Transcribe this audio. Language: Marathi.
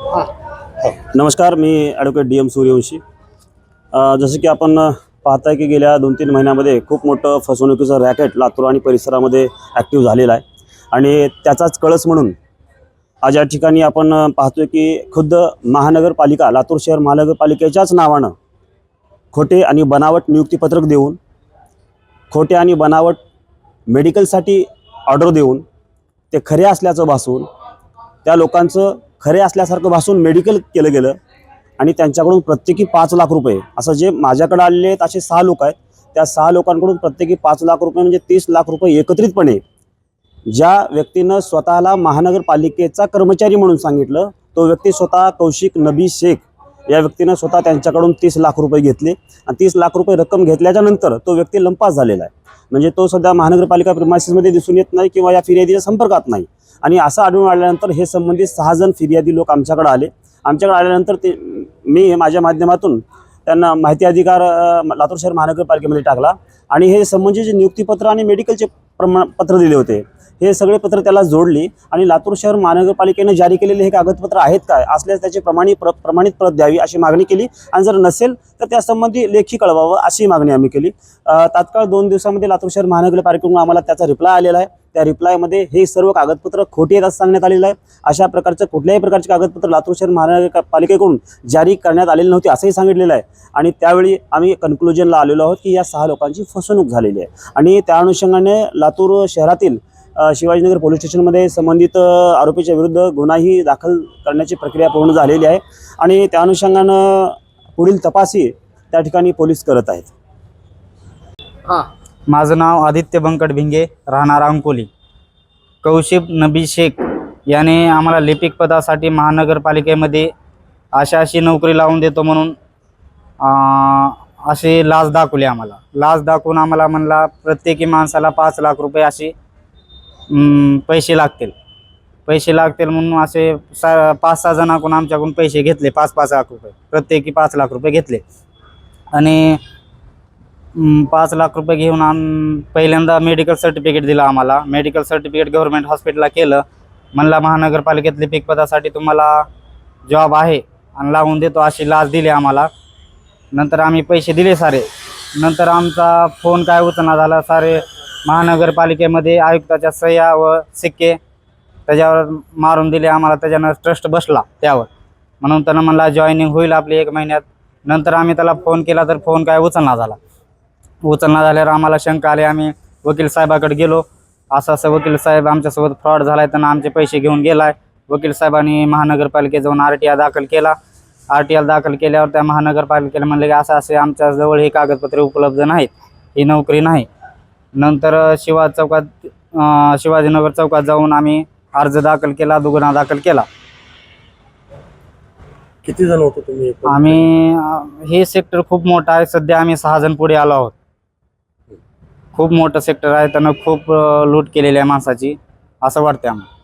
हो. नमस्कार मी ॲडव्होकेट डी एम सूर्यवंशी. जसं की आपण पाहताय की गेल्या दोन तीन महिन्यामध्ये खूप मोठं फसवणुकीचं रॅकेट लातूर आणि परिसरामध्ये ॲक्टिव्ह झालेलं आहे. आणि त्याचाच कळस म्हणून आज या ठिकाणी आपण पाहतोय की खुद्द महानगरपालिका लातूर शहर महानगरपालिकेच्याच नावानं खोटे आणि बनावट नियुक्तीपत्रक देऊन खोटे आणि बनावट मेडिकलसाठी ऑर्डर देऊन ते खरे असल्याचं भासून त्या लोकांचं खरे असल्यासारखं भासून मेडिकल केलं गेलं आणि त्यांच्याकडून प्रत्येकी पाच लाख रुपये असं जे माझ्याकडे आलेले आहेत असे सहा लोक आहेत त्या सहा लोकांकडून प्रत्येकी पाच लाख रुपये म्हणजे तीस लाख रुपये एकत्रितपणे ज्या व्यक्तीनं स्वतःला महानगरपालिकेचा कर्मचारी म्हणून सांगितलं तो व्यक्ती स्वतः कौशिक नबी शेख. या व्यक्तीनं स्वतः त्यांच्याकडून तीस लाख रुपये घेतले. आणि तीस लाख रुपये रक्कम घेतल्याच्या नंतर तो व्यक्ती लंपास झालेला आहे. म्हणजे तो सध्या महानगरपालिका प्रिमायसिसमध्ये दिसून येत नाही किंवा या फिर्यादीच्या संपर्कात नाही. आणि असं आढळून आल्यानंतर हे संबंधित सहा जण फिर्यादी लोक आमच्याकडे आले. आमच्याकडे आल्यानंतर ते मी माझ्या माध्यमातून त्यांना माहिती अधिकार लातूर शहर महानगरपालिकेमध्ये टाकला. आणि हे संबंधित नियुक्तीपत्र आणि मेडिकलचे प्रमाण पत्र दिले होते हे सगळे पत्र त्याला जोडली आणि लातूर शहर महानगरपालिकेने जारी केलेले हे कागदपत्र आहेत काय? असल्यास त्याची प्रमाणित प्र प्रमाणित प्रत द्यावी अशी मागणी केली. आणि जर नसेल तर त्यासंबंधी लेखी कळवावं अशी मागणी आम्ही केली. तात्काळ दोन दिवसामध्ये लातूर शहर महानगरपालिकेकडून आम्हाला त्याचा रिप्लाय आलेला आहे. त्या रिप्लायमध्ये हे सर्व कागदपत्र खोटी आहेत असं सांगण्यात आलेलं आहे. अशा प्रकारचं कुठल्याही प्रकारचे कागदपत्र लातूर शहर महानगरपालिकेकडून जारी करण्यात आलेले नव्हते असंही सांगितलेलं आहे. आणि त्यावेळी आम्ही कन्क्लुजनला आलेलो आहोत की या सहा लोकांची फसवणूक झालेली आहे. आणि त्या अनुषंगाने लातूर शहरातील शिवाजीनगर पोलीस स्टेशनमध्ये संबंधित आरोपीच्या विरुद्ध गुन्हाही दाखल करण्याची प्रक्रिया पूर्ण झालेली आहे आणि त्या अनुषंगानं पुढील तपासही त्या ठिकाणी पोलीस करत आहेत. हा. माझं नाव आदित्य बंकट भिंगे राहणार अंकोली. कौशिक नबी शेख याने आम्हाला लिपिक पदासाठी महानगरपालिकेमध्ये अशा अशी नोकरी लावून देतो म्हणून अं, असे लाच दाखवले आम्हाला. लाच दाखवून आम्हाला म्हणला प्रत्येकी माणसाला पाच लाख रुपये असे अं, पैसे लागतील. पैसे लागतील म्हणून असे सा पाच सहा जणांकडून आमच्याकडून पैसे घेतले पाच पाच लाख रुपये. प्रत्येकी पाच लाख रुपये घेतले. आणि पाच लाख रुपये घेऊन आम पहिल्यांदा मेडिकल सर्टिफिकेट दिलं आम्हाला. मेडिकल सर्टिफिकेट गव्हर्नमेंट हॉस्पिटलला केलं. म्हणला महानगरपालिकेतले पीकपदासाठी पदासाठी तुम्हाला जॉब आहे. आणि लावून देतो अशी लाच दिली आम्हाला. नंतर आम्ही पैसे दिले सारे. नंतर आमचा फोन काय उचना झाला सारे महानगरपालिकेमध्ये आयुक्ताच्या सह्या व सिक्के त्याच्यावर मारून दिले. आम्हाला त्याच्यानं ट्रस्ट बसला त्यावर. म्हणून त्यानं म्हणला जॉईनिंग होईल आपली एक महिन्यात. नंतर आम्ही त्याला फोन केला तर फोन काय उचलना झाला. उचलना झाल्यावर आम्हाला शंका आली. आम्ही वकील साहेबाकडे गेलो. असं असं वकील साहेब आमच्यासोबत फ्रॉड झाला आहे त्यांना आमचे पैसे घेऊन गेलाय. वकील साहेबांनी महानगरपालिकेत जाऊन आर टी आय दाखल केला. आर टी आय दाखल केल्यावर त्या महानगरपालिकेला म्हणले की असं असे आमच्याजवळ हे कागदपत्रे उपलब्ध नाहीत. ही नोकरी नाही. नंतर शिवा चौकात शिवाजीनगर चौकात जाऊन आम्ही अर्ज दाखल केला दुगुना दाखल केला. किती जण होतो तुम्ही? एकूण? आम्ही अ, हे सेक्टर खूप मोठं आहे. सध्या आम्ही सहा जण पुढे आलो आहोत. खूप मोठं सेक्टर आहे. त्यानं खूप अ, लूट केलेली आहे माणसाची असं वाटतं आम्हाला.